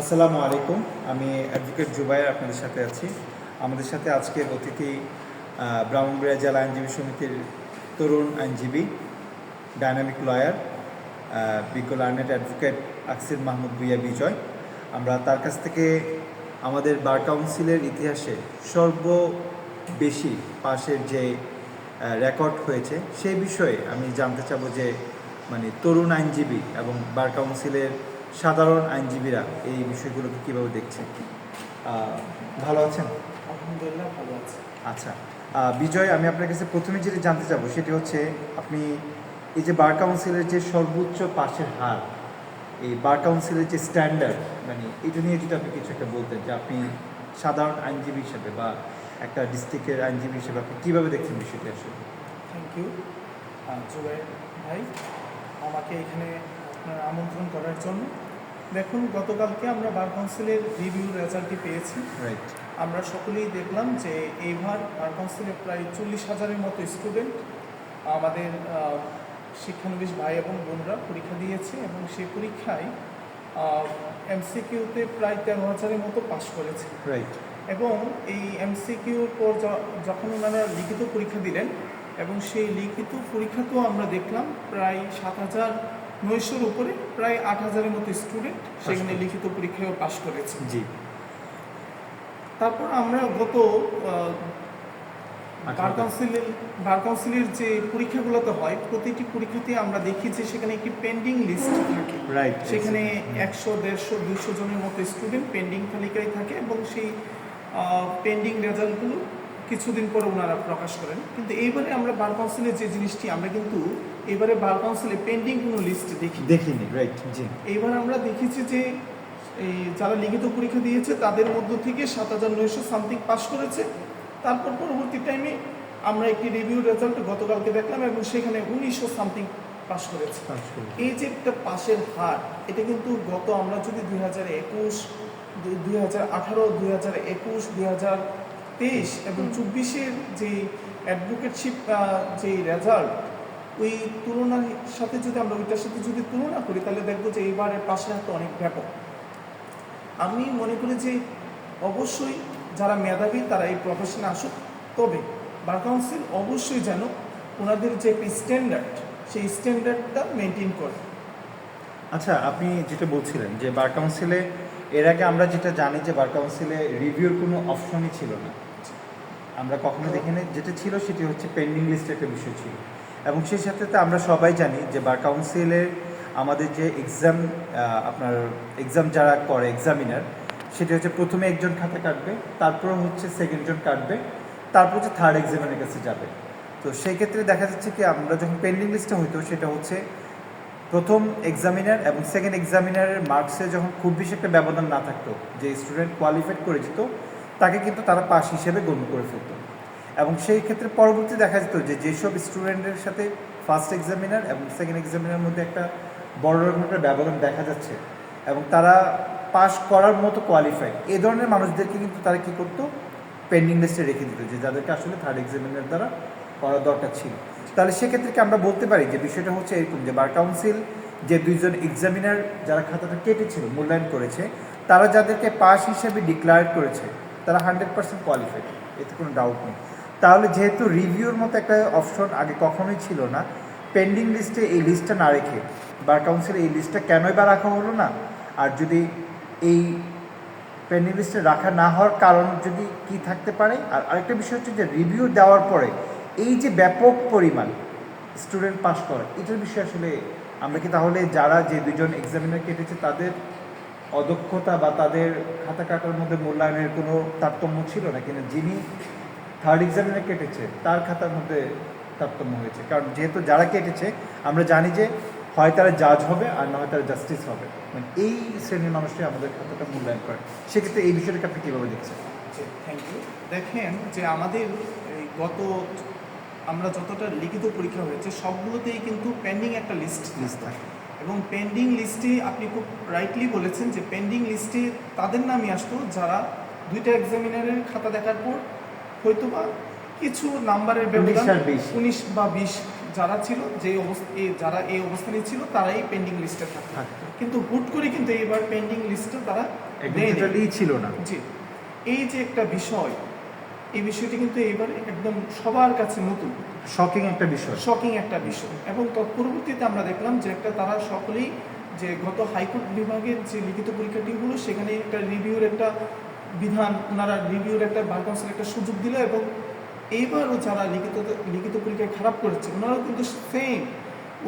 আসসালামু আলাইকুম। আমি অ্যাডভোকেট জুবাইর আপনাদের সাথে আছি। আমাদের সাথে আজকের অতিথি ব্রাহ্মণবাড়িয়া জেলা আইনজীবী সমিতির তরুণ আইনজীবী ডাইনামিক লয়ার বিজ্ঞ লার্নেট অ্যাডভোকেট আকসির মাহমুদ ভুইয়া বিজয়। আমরা তার কাছ থেকে আমাদের বার কাউন্সিলের ইতিহাসে সর্ব বেশি পাশের যে রেকর্ড হয়েছে, সেই বিষয়ে আমি জানতে চাবো যে মানে তরুণ আইনজীবী এবং বার কাউন্সিলের সাধারণ আইনজীবীরা এই বিষয়গুলোকে কীভাবে দেখছে ভালো আছেন? আলহামদুলিল্লাহ ভালো আছে। আচ্ছা বিজয় আমি আপনার কাছে প্রথমে যেটা জানতে চাবো সেটি হচ্ছে আপনি এই যে বার কাউন্সিলের যে সর্বোচ্চ পাশের হার এই বার কাউন্সিলের যে স্ট্যান্ডার্ড মানে এটা নিয়ে যদি আপনি কিছু একটা বলতেন যে আপনি সাধারণ আইনজীবী হিসেবে বা একটা ডিস্ট্রিক্টের আইনজীবী হিসেবে আপনি কীভাবে দেখছেন বিষয়টি আসলে? থ্যাংক ইউ জুবাই ভাই আমাকে এখানে আপনার আমন্ত্রণ করার জন্য দেখুন গতকালকে আমরা বার কাউন্সিলের রিভিউ রেজাল্টটি পেয়েছি। রাইট আমরা সকলেই দেখলাম যে এইবার বার কাউন্সিলে প্রায় চল্লিশ হাজারের মতো স্টুডেন্ট আমাদের শিক্ষানবিশ ভাই এবং বোনরা পরীক্ষা দিয়েছে এবং সেই পরীক্ষায় এমসিকিউতে প্রায় তেরো হাজারের মতো পাশ করেছে। রাইট এবং এই এমসিকিউর পর যখন ওনারা লিখিত পরীক্ষা দিলেন এবং সেই লিখিত পরীক্ষাতেও আমরা দেখলাম প্রায় সাত হাজার নয়শোর উপরে প্রায় আট হাজারের মতো স্টুডেন্ট সেখানে লিখিত পরীক্ষায় পাশ করেছে। জি। তারপর আমরা গত বার কাউন্সিলের বার কাউন্সিলের যে পরীক্ষাগুলোতে হয় প্রতিটি পরীক্ষাতে আমরা দেখি যে সেখানে একটি পেন্ডিং লিস্ট থাকে। রাইট সেখানে একশো দেড়শো দুশো জনের মতো স্টুডেন্ট পেন্ডিং তালিকায় থাকে এবং সেই পেন্ডিং রেজাল্টগুলো কিছুদিন পরে ওনারা প্রকাশ করেন। কিন্তু এইবারে আমরা বার কাউন্সিলের যে জিনিসটি আমরা কিন্তু এবারে বার কাউন্সিলে পেন্ডিং কোনো লিস্ট দেখি দেখিনি রাইট জি। এবার আমরা দেখেছি যে এই যারা লিখিত পরীক্ষা দিয়েছে তাদের মধ্য থেকে সাত হাজার নয়শো সামথিং পাস করেছে। তারপর পরবর্তী টাইমে আমরা একটি রিভিউ রেজাল্ট গতকালকে দেখলাম এবং সেখানে উনিশশো সামথিং পাস করেছে। এই যে একটা পাশের হার এটা কিন্তু গত আমরা যদি দুই হাজার একুশ দুই হাজার আঠারো দুই হাজার একুশ দুই হাজার তেইশ এবং চব্বিশের যে অ্যাডভোকেটশিপ যে রেজাল্ট ওই তুলনার সাথে যদি আমরা ওইটার সাথে যদি তুলনা করি তাহলে দেখব যে এইবারের পাশের হারটা অনেক ব্যাপক। আমি মনে করি যে অবশ্যই যারা মেধাবী তারা এই প্রফেশনে আসুক। তবে বার কাউন্সিল অবশ্যই যেন ওনাদের যে স্ট্যান্ডার্ড সেই স্ট্যান্ডার্ডটা মেনটেন করে। আচ্ছা আপনি যেটা বলছিলেন যে বার কাউন্সিলে এর আগে আমরা যেটা জানি যে বার কাউন্সিলে রিভিউর কোনো অপশনই ছিল না। আমরা কখনো দেখিনি যেটা ছিল সেটি হচ্ছে পেন্ডিং লিস্ট একটা বিষয় ছিল। এবং সেই সাথে তো আমরা সবাই জানি যে বার কাউন্সিলের আমাদের যে এক্সাম আপনার এক্সাম যারা করে, এক্সামিনার, সেটা হচ্ছে প্রথমে একজন খাতা কাটবে, তারপর হচ্ছে সেকেন্ড জন কাটবে, তারপর হচ্ছে থার্ড এক্সামিনের কাছে যাবে। তো সেই ক্ষেত্রে দেখা যাচ্ছে কি, আমরা যখন পেন্ডিং লিস্টটা হইতো, সেটা হচ্ছে প্রথম এক্সামিনার এবং সেকেন্ড এক্সামিনারের মার্কসে যখন খুব বেশি একটা ব্যবধান না থাকতো, যে স্টুডেন্ট কোয়ালিফাইড করে যেত তাকে কিন্তু তারা পাস হিসেবে গণ্য করে ফেলত। এবং সেই ক্ষেত্রে পরবর্তী দেখা যেত যে যেসব স্টুডেন্টের সাথে ফার্স্ট এক্সামিনার এবং সেকেন্ড এক্সামিনার মধ্যে একটা বড় রকম একটা ব্যবধান দেখা যাচ্ছে এবং তারা পাস করার মতো কোয়ালিফাইড এ ধরনের মানুষদেরকে কিন্তু তারা কী করতো? পেন্ডিং লিস্টে রেখে দিত যে যাদেরকে আসলে থার্ড এক্সামিনার দ্বারা করার দরকার ছিল। তাহলে সেক্ষেত্রে কি আমরা বলতে পারি যে বিষয়টা হচ্ছে এরকম যে বার কাউন্সিল যে দুইজন এক্সামিনার যারা খাতাটা কেটেছিল, মূল্যায়ন করেছে, তারা যাদেরকে পাস হিসেবে ডিক্লায়ার করেছে, তারা হান্ড্রেড পার্সেন্ট কোয়ালিফাইড এতে কোনো ডাউট নেই। তাহলে যেহেতু রিভিউর মতো একটা অপশন আগে কখনোই ছিল না, পেন্ডিং লিস্টে এই লিস্টটা না রেখে, বার কাউন্সিলে এই লিস্টটা কেনই বা রাখা হলো না? আর যদি এই পেন্ডিং লিস্টে রাখা না হওয়ার কারণ যদি কি থাকতে পারে? আর আরেকটা বিষয় হচ্ছে যে রিভিউ দেওয়ার পরে এই যে ব্যাপক পরিমাণ স্টুডেন্ট পাস করে, এটার বিষয়ে আসলে আমরা কি তাহলে যারা যে দুজন এক্সামিনার কেটেছে তাদের অদক্ষতা বা তাদের খাতা কাটার মধ্যে মূল্যায়নের কোনো তারতম্য ছিল না কিন্তু যিনি থার্ড এক্সামিনার কেটেছে, তার খাতার মধ্যে তারতম্য হয়েছে। কারণ যেহেতু যারা কেটেছে, আমরা জানি যে হয় তারা জাজ হবে আর না হয় তারা জাস্টিস হবে। মানে এই শ্রেণির মানুষই আমাদের খাতাটা মূল্যায়ন করে। সেক্ষেত্রে এই বিষয়টাকে আপনি কীভাবে দেখছেন? থ্যাংক ইউ দেখেন যে আমাদের এই গত, আমরা যতটা লিখিত পরীক্ষা হয়েছে, সবগুলোতেই কিন্তু পেন্ডিং একটা লিস্ট লিস্ট থাকে। এবং পেন্ডিং লিস্টে আপনি খুব রাইটলি বলেছেন যে পেন্ডিং লিস্টে তাদের নামই আসতো যারা দুইটা এক্সামিনারের খাতা দেখার পর হয়তো বা কিছু নাম্বারের ব্যবধান উনিশ বা বিশ যারা ছিল যে অবস্থা যারা এই অবস্থানে ছিল তারাই পেন্ডিং লিস্টে থাকতো। কিন্তু হুট করে কিন্তু এবার পেন্ডিং লিস্টে তারা ছিল না। জি। এই যে একটা বিষয় এই বিষয়টি কিন্তু এবার একদম সবার কাছে নতুন। শকিং একটা বিষয়। শকিং একটা বিষয়। এবং তৎপরবর্তীতে আমরা দেখলাম যে একটা তারা সকলেই যে গত হাইকোর্ট বিভাগের যে লিখিত পরীক্ষাটি হলো সেখানে একটা রিভিউর একটা বিধান ওনারা রিভিউর একটা বার কাউন্সিল একটা সুযোগ দিল এবং এইবারও যারা লিখিত লিখিত পরীক্ষায় খারাপ করেছে ওনারাও কিন্তু সেম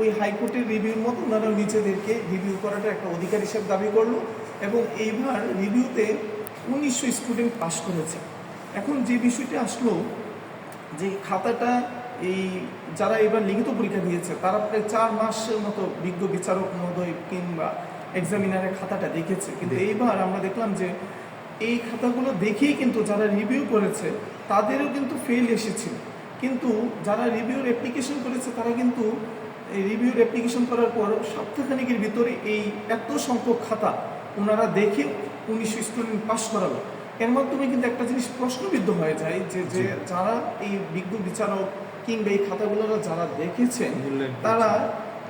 ওই হাইকোর্টের রিভিউর মতো ওনারাও নিজেদেরকে রিভিউ করাটা একটা অধিকার হিসেবে দাবি করল এবং এইবার রিভিউতে উনিশশো স্টুডেন্ট পাশ করেছে এখন যে বিষয়টি আসলো যে খাতাটা এই যারা এবার লিখিত পরীক্ষা দিয়েছে তারা প্রায় চার মাসের মতো বিজ্ঞ বিচারক মহোদয় কিংবা এক্সামিনারের খাতাটা দেখেছে কিন্তু। এইবার আমরা দেখলাম যে এই খাতাগুলো দেখেই কিন্তু যারা রিভিউ করেছে তাদেরও কিন্তু ফেল এসেছিল কিন্তু যারা রিভিউর অ্যাপ্লিকেশন করেছে তারা কিন্তু এই রিভিউর অ্যাপ্লিকেশন করার পর সপ্তাহখানিকের ভিতরে এই এত সংখ্যক খাতা ওনারা দেখে উনিশশো স্টুডেন্ট পাস করালো। এর মাধ্যমে কিন্তু একটা জিনিস প্রশ্নবিদ্ধ হয়ে যায় যে যে যারা এই বিজ্ঞ বিচারক কিংবা এই খাতাগুলো যারা দেখেছেন তারা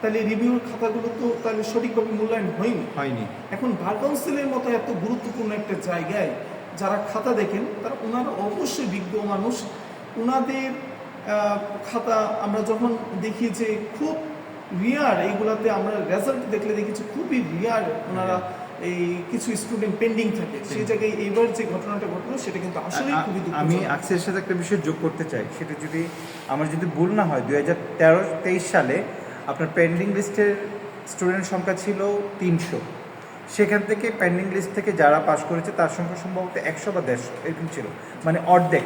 তাহলে রিভিউর খাতাগুলো তো তাহলে সঠিকভাবে মূল্যায়ন হয়নি। হয়নি। এখন বার কাউন্সিলের মতো এত গুরুত্বপূর্ণ একটা জায়গায় যারা খাতা দেখেন তারা ওনারা অবশ্যই বিজ্ঞ মানুষ। ওনাদের খাতা আমরা যখন দেখি যে খুব রিয়ার এইগুলাতে আমরা রেজাল্ট দেখলে দেখেছি খুবই রিয়ার ওনারা এই কিছু স্টুডেন্ট পেন্ডিং থাকে। সেই জায়গায় এইবার যে ঘটনাটা ঘটলো সেটা কিন্তু আসলে খুবই আমি আকসের সাথে একটা বিষয় যোগ করতে চাই। সেটা যদি আমার যদি ভুল না হয় দুই হাজার তেরো তেইশ সালে আপনার পেন্ডিং লিস্টের স্টুডেন্ট সংখ্যা ছিল তিনশো। সেখান থেকে পেন্ডিং লিস্ট থেকে যারা পাস করেছে তার সংখ্যা সম্ভবত একশো বা দেড়শো এরকম ছিল। মানে অর্ধেক।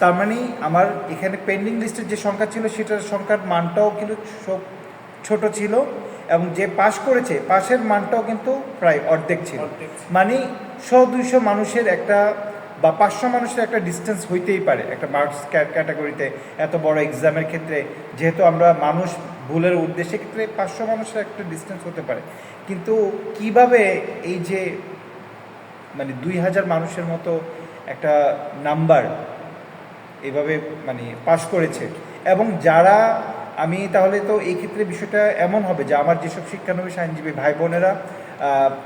তার মানে আমার এখানে পেন্ডিং লিস্টের যে সংখ্যা ছিল সেটার সংখ্যার মানটাও কিন্তু ছোট ছিল এবং যে পাস করেছে পাশের মানটাও কিন্তু প্রায় অর্ধেক ছিল। অর্ধেক ছিল। মানে শো দুইশো মানুষের একটা বা পাঁচশো মানুষের একটা ডিস্টেন্স হইতেই পারে একটা মার্কস ক্যাটাগরিতে এত বড় এক্সামের ক্ষেত্রে। যেহেতু আমরা মানুষ ভুলের উদ্দেশ্যে ক্ষেত্রে পাঁচশো মানুষের একটা ডিস্টেন্স হতে পারে। কিন্তু কীভাবে এই যে মানে দুই হাজার মানুষের মতো একটা নাম্বার এভাবে মানে পাশ করেছে এবং যারা আমি তাহলে তো এই ক্ষেত্রে বিষয়টা এমন হবে যে আমার যেসব শিক্ষানবিশ আইনজীবী ভাই বোনেরা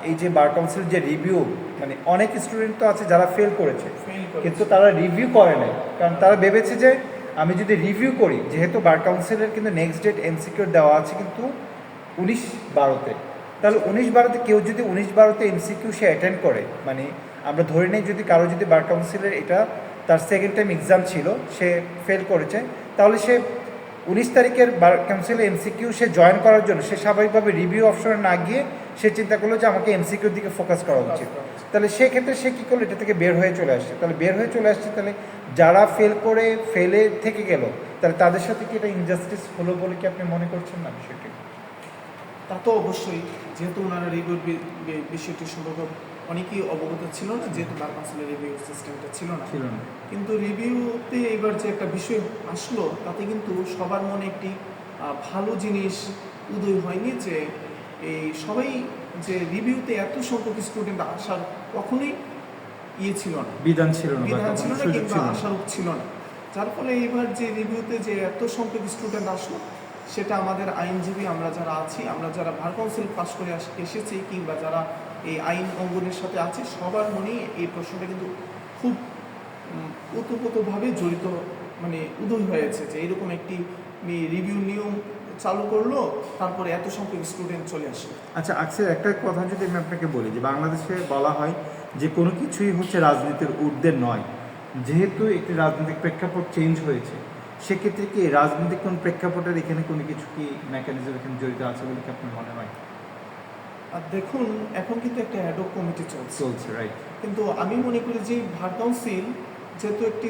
এই যে বার কাউন্সিল যে রিভিউ মানে অনেক স্টুডেন্ট তো আছে যারা ফেল করেছে। করেছে। কিন্তু তারা রিভিউ করে নাই। কারণ তারা ভেবেছে যে আমি যদি রিভিউ করি, যেহেতু বার কাউন্সিলের কিন্তু নেক্সট ডেট এমসিকিউর দেওয়া আছে কিন্তু উনিশ বারোতে। তাহলে উনিশ বারোতে কেউ যদি উনিশ বারোতে এমসিকিউ সে অ্যাটেন্ড করে মানে আমরা ধরে নিই যদি কারও যদি বার কাউন্সিলের এটা তার সেকেন্ড টাইম এক্সাম ছিল, সে ফেল করেছে, তাহলে সে উনিশ তারিখের বার কাউন্সিলে এমসিকিউ সে জয়েন করার জন্য সে স্বাভাবিকভাবে রিভিউ অপশনে না গিয়ে সে চিন্তা করল যে আমাকে এমসিকিউর দিকে ফোকাস করা উচিত। তাহলে সেক্ষেত্রে সে কী করল? এটা থেকে বের হয়ে চলে আসছে। তাহলে বের হয়ে চলে আসছে তাহলে যারা ফেল করে ফেলে থেকে গেল তাহলে তাদের সাথে কি এটা ইনজাস্টিস হলো বলে কি আপনি মনে করছেন না বিষয়টি? তা তো অবশ্যই যেহেতু ওনারা রিভিউর বিষয়টি সম্পর্কে অনেকেই অবগত ছিল না যেহেতু বার কাউন্সিলের রিভিউ সিস্টেমটা ছিল না। ছিল না। কিন্তু রিভিউতে এবার যে একটা বিষয় আসলো তাতে কিন্তু সবার মনে একটি ভালো জিনিস উদয় হয়নি যে এই সবাই যে রিভিউতে এত সংখ্যক স্টুডেন্ট আসার কখনোই ইয়ে ছিল না। বিধান ছিল না বিধান ছিল না সুযোগ কিংবা ছিল না। আশারূপ ছিল না। যার ফলে এবার যে রিভিউতে যে এত সংখ্যক স্টুডেন্ট আসলো সেটা আমাদের আইনজীবী আমরা যারা আছি আমরা যারা ভার কাউন্সিল পাস করে এসেছি কিংবা যারা এই আইন অঙ্গনের সাথে আছে, সবার মনে এই প্রশ্নটা কিন্তু খুব ওতপ্রোতভাবে জড়িত মানে উদয় হয়েছে যে এরকম একটি রিভিউ নিয়ম চালু করল, তারপরে এত সংখ্যক স্টুডেন্ট চলে আসলো। আচ্ছা আকসের একটা কথা যদি আমি আপনাকে বলি, যে বাংলাদেশে বলা হয় যে কোনো কিছুই হচ্ছে রাজনীতির ঊর্ধ্বে নয়। যেহেতু একটি রাজনৈতিক প্রেক্ষাপট চেঞ্জ হয়েছে, সেক্ষেত্রে কি রাজনৈতিক কোন প্রেক্ষাপটের এখানে কোনো কিছু কি মেকানিজম এখানে জড়িত আছে বলে কি আপনার মনে হয়? দেখুন এখন কিন্তু একটা অ্যাডক কমিটি চলছে। চলছে রাইট কিন্তু আমি মনে করি যে ভার কাউন্সিল যেহেতু একটি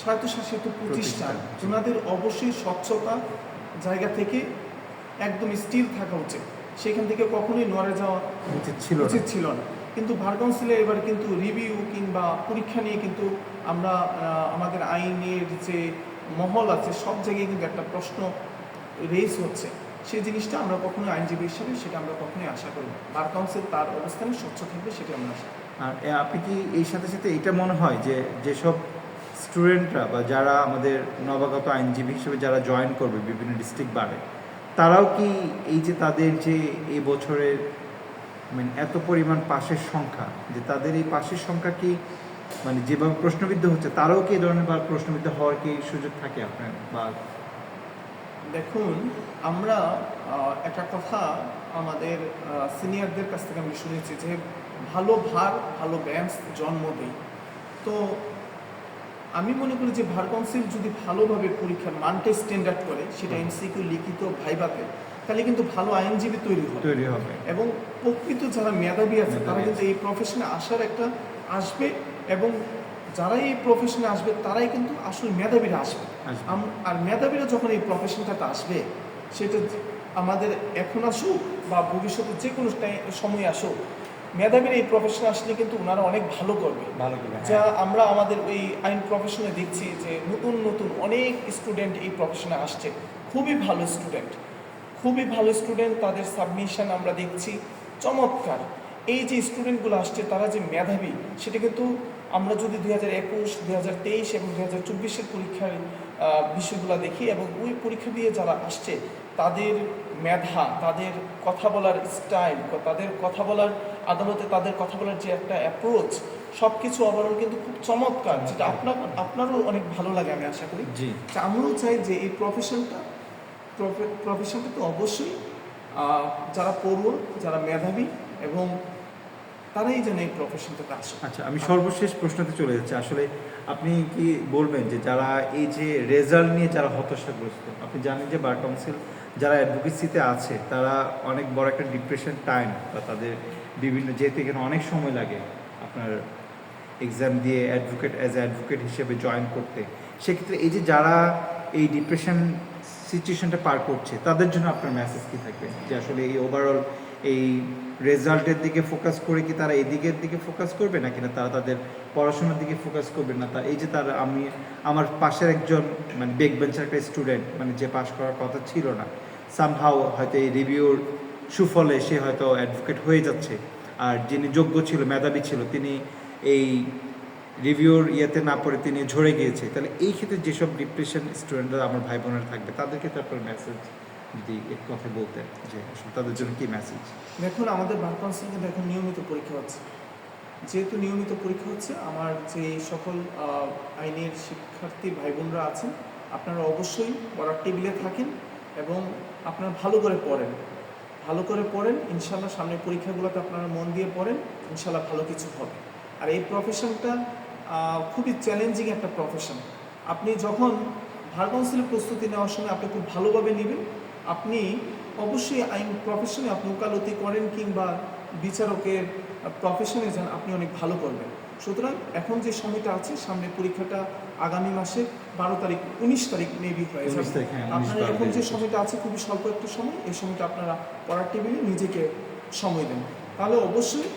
স্বায়ত্তশাসিত প্রতিষ্ঠান। ওনাদের অবশ্যই স্বচ্ছতা জায়গা থেকে একদম স্টিল থাকা উচিত। সেখান থেকে কখনোই নড়ে যাওয়া উচিত ছিল না। উচিত ছিল না। কিন্তু ভার কাউন্সিলে এবার কিন্তু রিভিউ কিংবা পরীক্ষা নিয়ে কিন্তু আমরা আমাদের আইনের যে মহল আছে সব জায়গায় কিন্তু একটা প্রশ্ন রেজ হচ্ছে। সেই জিনিসটা আমরা কখনোই আইনজীবী হিসাবে সেটা আমরা কখনোই আশা করি না বার কাউন্সিল তার অবস্থানে স্বচ্ছ থাকবে সেটা আমরা আশা করি। আর আপনি কি এই সাথে সাথে এটা মনে হয় যে যেসব স্টুডেন্টরা বা যারা আমাদের নবাগত আইনজীবী হিসেবে যারা জয়েন করবে বিভিন্ন ডিস্ট্রিক্ট বারে, তারাও কি এই যে তাদের যে এই বছরের মানে এত পরিমাণ পাশের সংখ্যা, যে তাদের এই পাশের সংখ্যা কি মানে যেভাবে প্রশ্নবিদ্ধ হচ্ছে, তারাও কি এই ধরনের বা প্রশ্নবিদ্ধ হওয়ার কি সুযোগ থাকে আপনার বা দেখুন আমরা একটা কথা আমাদের সিনিয়রদের কাছ থেকে আমি শুনেছি যে ভালো ভার ভালো ব্যান্স জন্ম দেয়। তো আমি মনে করি যে ভার কাউন্সিল যদি ভালোভাবে পরীক্ষার মানটা স্ট্যান্ডার্ড করে সেটা এমসিকিউ লিখিত ভাইবাতে তাহলে কিন্তু ভালো আইনজীবী তৈরি হবে। তৈরি হবে। এবং প্রকৃত যারা মেধাবী আছে তারা কিন্তু এই প্রফেশনে আসার একটা আসবে এবং যারা এই প্রফেশনে আসবে তারাই কিন্তু আসল মেধাবীরা আসবে। আর মেধাবীরা যখন এই প্রফেশনটাতে আসবে সেটা আমাদের এখন আসুক বা ভবিষ্যতে যে কোনো সময় আসুক মেধাবীরা এই প্রফেশনে আসলে কিন্তু ওনারা অনেক ভালো করবে। ভালো করে যা আমরা আমাদের ওই আইন প্রফেশনে দেখছি যে নতুন নতুন অনেক স্টুডেন্ট এই প্রফেশনে আসছে। খুবই ভালো স্টুডেন্ট খুবই ভালো স্টুডেন্ট তাদের সাবমিশন আমরা দেখছি। চমৎকার। এই যে স্টুডেন্টগুলো আসছে তারা যে মেধাবী সেটা কিন্তু আমরা যদি দুই হাজার একুশ দুই হাজার তেইশ এবং দুই হাজার চব্বিশের পরীক্ষার বিষয়গুলো দেখি এবং ওই পরীক্ষা দিয়ে যারা আসছে তাদের মেধা তাদের কথা বলার স্টাইল তাদের কথা বলার আদালতে তাদের কথা বলার যে একটা অ্যাপ্রোচ সব কিছু ওভারঅল কিন্তু খুব চমৎকার যেটা আপনার আপনারও অনেক ভালো লাগে আমি আশা করি। জি। তা আমরাও চাই যে এই প্রফেশনটা প্রফেশনটা তো অবশ্যই যারা পড়ুয়া যারা মেধাবী এবং তারাই যেন এই প্রফেশনটাতে আসে। আচ্ছা আমি সর্বশেষ প্রশ্নতে চলে যাচ্ছি। আসলে আপনি কি বলবেন যে যারা এই যে রেজাল্ট নিয়ে যারা হতাশাগ্রস্ত, আপনি জানেন যে বার কাউন্সিল যারা অ্যাডভোকেসিতে আছে, তারা অনেক বড় একটা ডিপ্রেশন টাইম বা তাদের বিভিন্ন যেহেতু এখানে অনেক সময় লাগে আপনার এক্সাম দিয়ে অ্যাডভোকেট অ্যাজ অ্যাডভোকেট হিসেবে জয়েন করতে, সেক্ষেত্রে এই যে যারা এই ডিপ্রেশন সিচুয়েশনটা পার করছে, তাদের জন্য আপনার মেসেজ কি থাকবে? যে আসলে এই ওভারঅল এই রেজাল্টের দিকে ফোকাস করে কি তারা এদিকের দিকে ফোকাস করবে নাকি না তারা তাদের পড়াশোনার দিকে ফোকাস করবে না? তা এই যে তারা আমি, আমার পাশের একজন মানে বেক বেঞ্চের একটা স্টুডেন্ট মানে যে পাশ করার কথা ছিল না সামহাও হয়তো এই রিভিউর সুফলে সে হয়তো অ্যাডভোকেট হয়ে যাচ্ছে। আর যিনি যোগ্য ছিল, মেধাবী ছিল, তিনি এই রিভিউর ইয়েতে না পড়ে তিনি ঝরে গিয়েছে। তাহলে এই ক্ষেত্রে যেসব ডিপ্রেশন স্টুডেন্টরা আমার ভাই বোনেরা থাকবে, তাদেরকে তো আপনার মেসেজ যদি এক কথা বলতেন যে আসলে তাদের জন্য কি মেসেজ দেখুন, আমাদের বার কাউন্সিল কিন্তু এখন নিয়মিত পরীক্ষা হচ্ছে। যেহেতু নিয়মিত পরীক্ষা হচ্ছে, আমার যে সকল আইনের শিক্ষার্থী ভাই বোনরা আছেন, আপনারা অবশ্যই পড়ার টেবিলে থাকেন এবং আপনারা ভালো করে পড়েন। ভালো করে পড়েন ইনশাল্লাহ সামনে পরীক্ষাগুলোতে আপনারা মন দিয়ে পড়েন ইনশাল্লাহ ভালো কিছু হবে। আর এই প্রফেশনটা খুবই চ্যালেঞ্জিং একটা প্রফেশন আপনি যখন ভার কাউন্সিলের প্রস্তুতি নেওয়ার সময় আপনি খুব ভালোভাবে নেবেন আপনি অবশ্যই আইন প্রফেশনে আপনি ওকালতি করেন কিংবা বিচারকের প্রফেশনে যান আপনি অনেক ভালো করবেন। সুতরাং এখন যে সময়টা আছে সামনে পরীক্ষাটা আগামী মাসে বারো তারিখ উনিশ তারিখ মেবি হয়ে। 19 যাবে তারিখ, 19 আপনারা এখন যে সময়টা আছে খুবই স্বল্প একটা সময় এই সময়টা আপনারা পড়ার টেবিলে নিজেকে সময় দেন। তাহলে অবশ্যই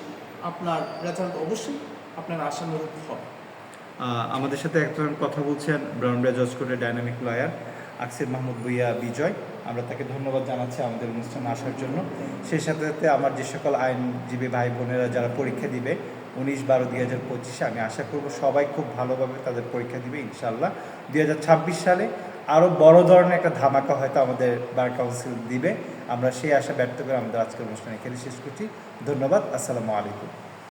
আপনার রেজাল্ট অবশ্যই আপনার আশানুরূপ হবে। আমাদের সাথে একজন কথা বলছেন ব্রাউনবিয়া জজ কোর্টের ডাইনামিক লয়ার আকসির মাহমুদ ভুইয়া বিজয়। আমরা তাকে ধন্যবাদ জানাচ্ছি আমাদের অনুষ্ঠানে আসার জন্য। সেই সাথে সাথে আমার যে সকল আইনজীবী ভাই বোনেরা যারা পরীক্ষা দিবে, উনিশ বারো দুই হাজার পঁচিশে আমি আশা করব সবাই খুব ভালোভাবে তাদের পরীক্ষা দিবে ইনশাল্লাহ দুই হাজার ছাব্বিশ সালে আরও বড় ধরনের একটা ধামাকা হয়তো আমাদের বার কাউন্সিল দিবে। আমরা সেই আশা ব্যক্ত করে আমাদের আজকের অনুষ্ঠান এখানে শেষ করছি। ধন্যবাদ, আসসালামু আলাইকুম।